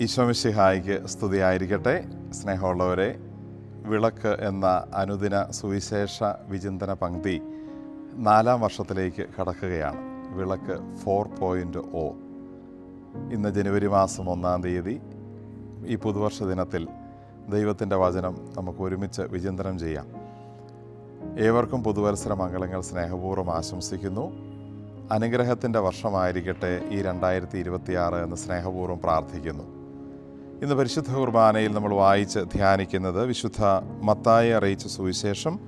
ഈശോമിശിഹായിക്ക് സ്തുതിയായിരിക്കട്ടെ. സ്നേഹമുള്ളവരെ വിളക്ക് എന്ന അനുദിന സുവിശേഷ വിചിന്തന പങ്ക്തി നാലാം വർഷത്തിലേക്ക് കടക്കുകയാണ്. വിളക്ക് ഫോർ പോയിന്റ് ഒ ഇന്ന് ജനുവരി മാസം ഒന്നാം തീയതി. ഈ പുതുവർഷ ദിനത്തിൽ ദൈവത്തിന്റെ വചനം നമുക്ക് ഒരുമിച്ച് വിചിന്തനം ചെയ്യാം. ഏവർക്കും പുതുവത്സര മംഗളങ്ങൾ സ്നേഹപൂർവം ആശംസിക്കുന്നു. അനുഗ്രഹത്തിന്റെ വർഷമായിരിക്കട്ടെ ഈ രണ്ടായിരത്തി ഇരുപത്തിയാറ് എന്ന് സ്നേഹപൂർവം പ്രാർത്ഥിക്കുന്നു. ഇന്ന് പരിശുദ്ധ കുർബാനയിൽ നമ്മൾ വായിച്ച് ധ്യാനിക്കുന്നത് വിശുദ്ധ മത്തായി അറിയിച്ച സുവിശേഷം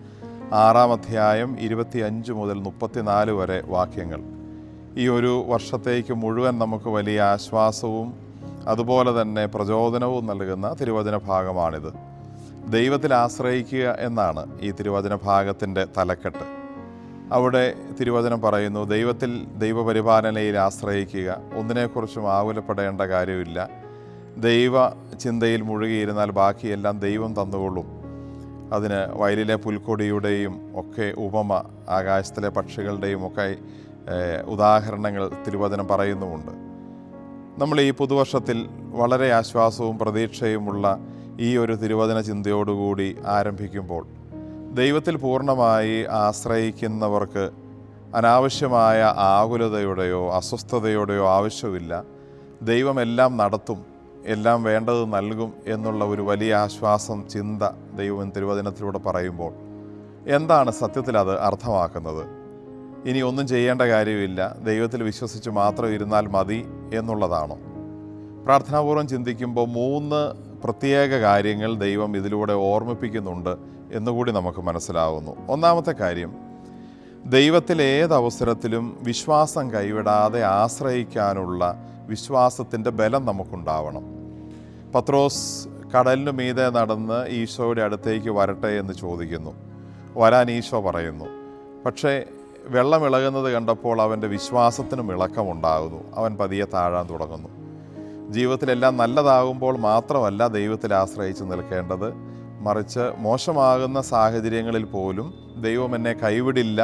ആറാം അധ്യായം ഇരുപത്തിയഞ്ച് മുതൽ മുപ്പത്തിനാല് വരെ വാക്യങ്ങൾ. ഈ ഒരു വർഷത്തേക്ക് മുഴുവൻ നമുക്ക് വലിയ ആശ്വാസവും അതുപോലെ തന്നെ പ്രചോദനവും നൽകുന്ന തിരുവചന ഭാഗമാണിത്. ദൈവത്തിൽ ആശ്രയിക്കുക എന്നാണ് ഈ തിരുവചന ഭാഗത്തിന്റെ തലക്കെട്ട്. അവിടെ തിരുവചനം പറയുന്നു ദൈവത്തിൽ ദൈവപരിപാലനയിൽ ആശ്രയിക്കുക ഒന്നിനെക്കുറിച്ചും ആകുലപ്പെടേണ്ട കാര്യമില്ല. ദൈവ ചിന്തയിൽ മുഴുകിയിരുന്നാൽ ബാക്കിയെല്ലാം ദൈവം തന്നുകൊള്ളും. അതിന് വയലിലെ പുൽക്കൊടിയുടെയും ഒക്കെ ഉപമ ആകാശത്തിലെ പക്ഷികളുടെയും ഒക്കെ ഉദാഹരണങ്ങൾ തിരുവചനം പറയുന്നുമുണ്ട്. നമ്മൾ ഈ പുതുവർഷത്തിൽ വളരെ ആശ്വാസവും പ്രതീക്ഷയുമുള്ള ഈ ഒരു തിരുവചന ചിന്തയോടുകൂടി ആരംഭിക്കുമ്പോൾ ദൈവത്തിൽ പൂർണമായി ആശ്രയിക്കുന്നവർക്ക് അനാവശ്യമായ ആകുലതയുടെയോ അസ്വസ്ഥതയുടെയോ ആവശ്യമില്ല. ദൈവം എല്ലാം നടത്തും എല്ലാം വേണ്ടത് നൽകും എന്നുള്ള ഒരു വലിയ ആശ്വാസം ചിന്ത ദൈവം തിരുവചനത്തിലൂടെ പറയുമ്പോൾ എന്താണ് സത്യത്തിൽ അത് അർത്ഥമാക്കുന്നത്? ഇനി ഒന്നും ചെയ്യേണ്ട കാര്യമില്ല. ദൈവത്തിൽ വിശ്വസിച്ച് മാത്രം ഇരുന്നാൽ മതി എന്നുള്ളതാണോ? പ്രാർത്ഥനാപൂർവം ചിന്തിക്കുമ്പോൾ മൂന്ന് പ്രത്യേക കാര്യങ്ങൾ ദൈവം ഇതിലൂടെ ഓർമ്മിപ്പിക്കുന്നുണ്ട്. എന്നുകൂടി നമുക്ക് മനസ്സിലാവുന്നു. ഒന്നാമത്തെ കാര്യം ദൈവത്തിൽ ഏതവസരത്തിലും വിശ്വാസം കൈവിടാതെ ആശ്രയിക്കാനുള്ള വിശ്വാസത്തിന്റെ ബലം നമുക്കുണ്ടാവണം. പത്രോസ് കടലിനു മീതെ നടന്ന് ഈശോയുടെ അടുത്തേക്ക് വരട്ടെ എന്ന് ചോദിക്കുന്നു. വരാൻ ഈശോ പറയുന്നു. പക്ഷേ വെള്ളം ഇളകുന്നത് കണ്ടപ്പോൾ അവന്റെ വിശ്വാസത്തിനും ഇളക്കമുണ്ടാകുന്നു. അവൻ പതിയെ താഴാൻ തുടങ്ങുന്നു. ജീവിതത്തിലെല്ലാം നല്ലതാകുമ്പോൾ മാത്രമല്ല ദൈവത്തിൽ ആശ്രയിച്ച് നിൽക്കേണ്ടത്. മറിച്ച് മോശമാകുന്ന സാഹചര്യങ്ങളിൽ പോലും ദൈവം എന്നെ കൈവിടില്ല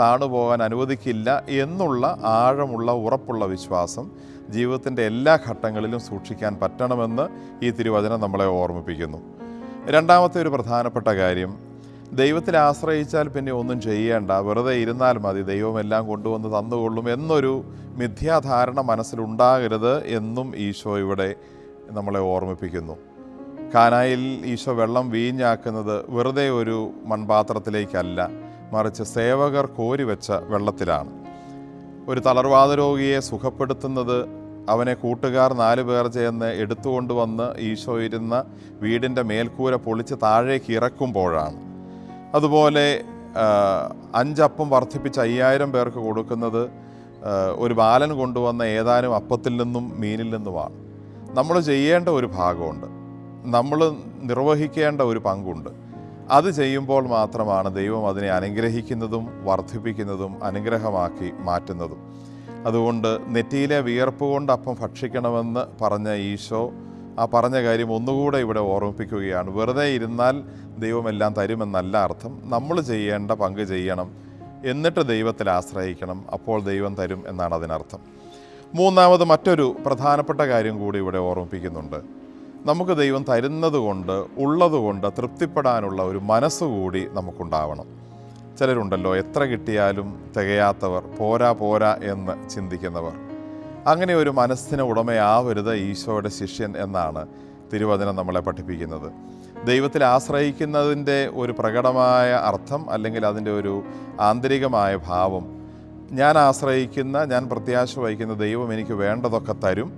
താണുപോകാൻ അനുവദിക്കില്ല എന്നുള്ള ആഴമുള്ള ഉറപ്പുള്ള വിശ്വാസം ജീവിതത്തിന്റെ എല്ലാ ഘട്ടങ്ങളിലും സൂക്ഷിക്കാൻ പറ്റണമെന്ന് ഈ തിരുവചനം നമ്മളെ ഓർമ്മിപ്പിക്കുന്നു. രണ്ടാമത്തെ ഒരു പ്രധാനപ്പെട്ട കാര്യം ദൈവത്തിൽ ആശ്രയിച്ചാൽ പിന്നെ ഒന്നും ചെയ്യേണ്ട വെറുതെ ഇരുന്നാൽ മതി ദൈവം എല്ലാം കൊണ്ടുവന്ന് തന്നുകൊള്ളും എന്നൊരു മിഥ്യാധാരണ മനസ്സിലുണ്ടാകരുത് എന്നും ഈശോ ഇവിടെ നമ്മളെ ഓർമ്മിപ്പിക്കുന്നു. കാനായിൽ ഈശോ വെള്ളം വീഞ്ഞാക്കുന്നത് വെറുതെ ഒരു മൺപാത്രത്തിലേക്കല്ല മറിച്ച് സേവകർ കോരിവെച്ച വെള്ളത്തിലാണ്. ഒരു തളർവാദ രോഗിയെ സുഖപ്പെടുത്തുന്നത് അവനെ കൂട്ടുകാർ നാല് പേർ ചേർന്ന് എടുത്തുകൊണ്ടുവന്ന് ഈശോ ഇരുന്ന വീടിന്റെ മേൽക്കൂര പൊളിച്ച് താഴേക്ക് ഇറക്കുമ്പോഴാണ്. അതുപോലെ അഞ്ചപ്പം വർദ്ധിപ്പിച്ച് അയ്യായിരം പേർക്ക് കൊടുക്കുന്നത് ഒരു ബാലൻ കൊണ്ടുവന്ന ഏതാനും അപ്പത്തിൽ നിന്നും മീനിൽ നിന്നുമാണ്. നമ്മൾ ചെയ്യേണ്ട ഒരു ഭാഗമുണ്ട്. നമ്മൾ നിർവഹിക്കേണ്ട ഒരു പങ്കുണ്ട്. അത് ചെയ്യുമ്പോൾ മാത്രമാണ് ദൈവം അതിനെ അനുഗ്രഹിക്കുന്നതും വർദ്ധിപ്പിക്കുന്നതും അനുഗ്രഹമാക്കി മാറ്റുന്നതും. അതുകൊണ്ട് നെറ്റിയിലെ വിയർപ്പ് കൊണ്ട് അപ്പം ഭക്ഷിക്കണമെന്ന് പറഞ്ഞ ഈശോ ആ പറഞ്ഞ കാര്യം ഒന്നുകൂടെ ഇവിടെ ഓർമ്മിപ്പിക്കുകയാണ്. വെറുതെ ഇരുന്നാൽ ദൈവമെല്ലാം തരുമെന്നല്ല അർത്ഥം. നമ്മൾ ചെയ്യേണ്ട പങ്ക് ചെയ്യണം. എന്നിട്ട് ദൈവത്തിൽ ആശ്രയിക്കണം. അപ്പോൾ ദൈവം തരും എന്നാണ് അതിനർത്ഥം. മൂന്നാമത് മറ്റൊരു പ്രധാനപ്പെട്ട കാര്യം കൂടി ഇവിടെ ഓർമ്മിപ്പിക്കുന്നുണ്ട്. നമുക്ക് ദൈവം തരുന്നത് കൊണ്ട് ഉള്ളതുകൊണ്ട് തൃപ്തിപ്പെടാനുള്ള ഒരു മനസ്സുകൂടി നമുക്കുണ്ടാവണം. ചിലരുണ്ടല്ലോ എത്ര കിട്ടിയാലും തികയാത്തവർ പോരാ പോരാ എന്ന് ചിന്തിക്കുന്നവർ. അങ്ങനെ ഒരു മനസ്സിന് ഉടമയാവരുത് ഈശോയുടെ ശിഷ്യൻ എന്നാണ് തിരുവചനം നമ്മളെ പഠിപ്പിക്കുന്നത്. ദൈവത്തിൽ ആശ്രയിക്കുന്നതിന്റെ ഒരു പ്രകടമായ അർത്ഥം അല്ലെങ്കിൽ അതിന്റെ ഒരു ആന്തരികമായ ഭാവം ഞാൻ ആശ്രയിക്കുന്ന ഞാൻ പ്രത്യാശ വഹിക്കുന്ന ദൈവം എനിക്ക് വേണ്ടതൊക്കെ തരും.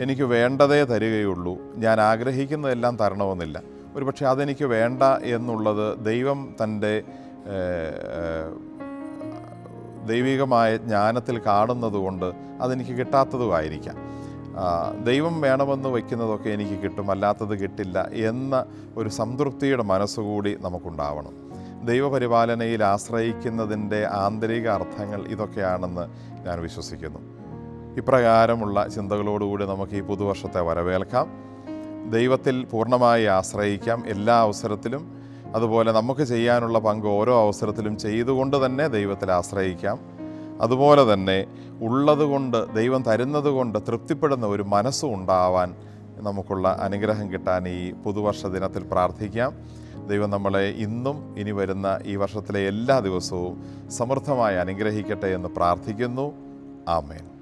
എനിക്ക് വേണ്ടതേ തരികയുള്ളൂ. ഞാൻ ആഗ്രഹിക്കുന്നതെല്ലാം തരണമെന്നില്ല. ഒരു പക്ഷേ അതെനിക്ക് വേണ്ട എന്നുള്ളത് ദൈവം തന്റെ ദൈവികമായ ജ്ഞാനത്തിൽ കാണുന്നതുകൊണ്ട് അതെനിക്ക് കിട്ടാത്തതുമായിരിക്കാം ദൈവം വേണമെന്ന് വയ്ക്കുന്നതൊക്കെ എനിക്ക് കിട്ടും അല്ലാത്തത് കിട്ടില്ല എന്ന ഒരു സംതൃപ്തിയുടെ മനസ്സുകൂടി നമുക്കുണ്ടാവണം. ദൈവപരിപാലനയിൽ ആശ്രയിക്കുന്നതിന്റെ ആന്തരിക അർത്ഥങ്ങൾ ഇതൊക്കെയാണെന്ന് ഞാൻ വിശ്വസിക്കുന്നു. ഇപ്രകാരമുള്ള ചിന്തകളോടുകൂടി നമുക്ക് ഈ പുതുവർഷത്തെ വരവേൽക്കാം. ദൈവത്തിൽ പൂർണമായി ആശ്രയിക്കാം എല്ലാ അവസരത്തിലും. അതുപോലെ നമുക്ക് ചെയ്യാനുള്ള പങ്ക് ഓരോ അവസരത്തിലും ചെയ്തുകൊണ്ട് തന്നെ ദൈവത്തിൽ ആശ്രയിക്കാം. അതുപോലെ തന്നെ ഉള്ളതുകൊണ്ട് ദൈവം തരുന്നത് കൊണ്ട് തൃപ്തിപ്പെടുന്ന ഒരു മനസ്സും ഉണ്ടാവാൻ നമുക്കുള്ള അനുഗ്രഹം കിട്ടാൻ ഈ പുതുവർഷ ദിനത്തിൽ പ്രാർത്ഥിക്കാം. ദൈവം നമ്മളെ ഇന്നും ഇനി വരുന്ന ഈ വർഷത്തിലെ എല്ലാ ദിവസവും സമൃദ്ധമായി അനുഗ്രഹിക്കട്ടെ എന്ന് പ്രാർത്ഥിക്കുന്നു. ആമേൻ.